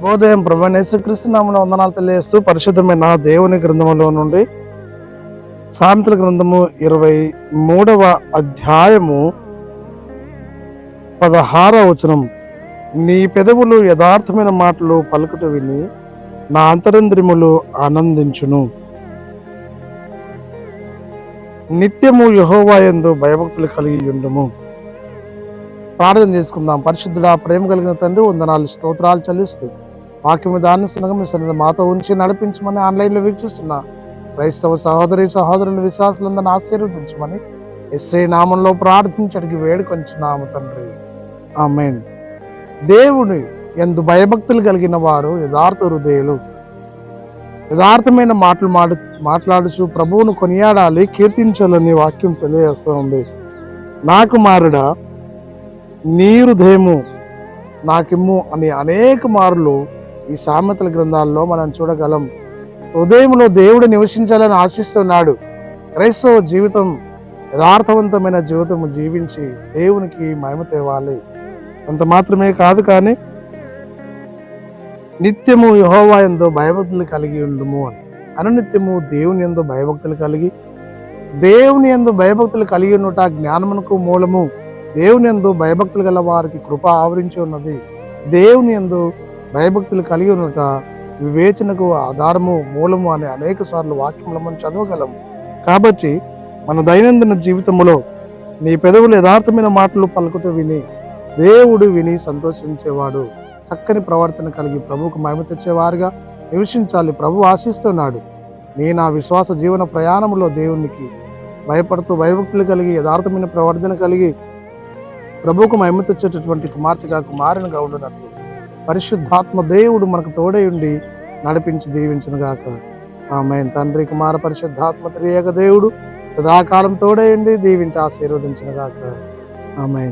శుభోదయం ప్రభు. యేసుక్రీస్తునామన వందనాలు తెలియజేస్తూ పరిశుద్ధమైన దేవుని గ్రంథములో నుండి సామెతల గ్రంథము ఇరవై మూడవ అధ్యాయము పదహారవ వచనం. నీ పెదవులు యథార్థమైన మాటలు పలుకుట విని నా అంతరంద్రియములు ఆనందించును. నిత్యము యహోవాయందు భయభక్తులు కలిగి ఉండము. ప్రార్థన చేసుకుందాం. పరిశుద్ధుడా ప్రేమ కలిగిన తండ్రి వందనాలు స్తోత్రాలు చెల్లిస్తూ వాక్యము దాన్ని సునగా మీ సన్నిధి మాతో ఉంచి నడిపించమని ఆన్లైన్లో వీక్షిస్తున్న క్రైస్తవ సహోదరి సహోదరుల విశ్వాసులందరిని ఆశీర్వదించమని ఎస్ఐ నామంలో ప్రార్థించడికి వేడుకొంచున్నాము తండ్రి. ఆమెన్. దేవుని ఎందు భయభక్తులు కలిగిన వారు యథార్థ హృదయులు. యథార్థమైన మాటలు మాడు మాట్లాడుచు ప్రభువును కొనియాడాలి కీర్తించాలని వాక్యం తెలియజేస్తుంది. నా కుమారుడా నీ హృదయము నాకిమ్ము అని అనేక మార్లు ఈ సామెతల గ్రంథాల్లో మనం చూడగలం. హృదయంలో దేవుడు నివసించాలని ఆశిస్తున్నాడు. క్రైస్తవ జీవితం యథార్థవంతమైన జీవితం జీవించి దేవునికి మహిమ తేవాలి. అంత మాత్రమే కాదు కానీ నిత్యము యహోవా ఎందో భయభక్తులు కలిగి ఉండుము అని. అనునిత్యము దేవుని ఎందు భయభక్తులు కలిగి దేవుని ఎందు భయభక్తులు కలిగి ఉన్నట జ్ఞానమునకు మూలము. దేవుని ఎందు భయభక్తులు గల వారికి కృప ఆవరించి ఉన్నది. దేవుని ఎందు భయభక్తులు కలిగి ఉన్నట వివేచనకు ఆధారము మూలము అనే అనేక సార్లు వాక్యములు మనం చదవగలము కాబట్టి మన దైనందిన జీవితంలో నీ పెదవులు యథార్థమైన మాటలు పలుకుతూ విని దేవుడు విని సంతోషించేవాడు చక్కని ప్రవర్తన కలిగి ప్రభువుకు మహిమ తెచ్చేవారుగా నివసించాలి. ప్రభు ఆశిస్తున్నాడు నీ నా విశ్వాస జీవన ప్రయాణంలో దేవునికి భయపడుతూ భయభక్తులు కలిగి యథార్థమైన ప్రవర్తన కలిగి ప్రభువుకు మహిమ తెచ్చేటటువంటి కుమార్తెగా కుమారునిగా ఉండినట్లు పరిశుద్ధాత్మ దేవుడు మనకు తోడై ఉండి నడిపించి దీవించిన గాక. ఆమె తండ్రి కుమార పరిశుద్ధాత్మ త్రియేక దేవుడు సదాకాలం తోడై ఉండి దీవించి ఆశీర్వదించిన గాక. ఆమె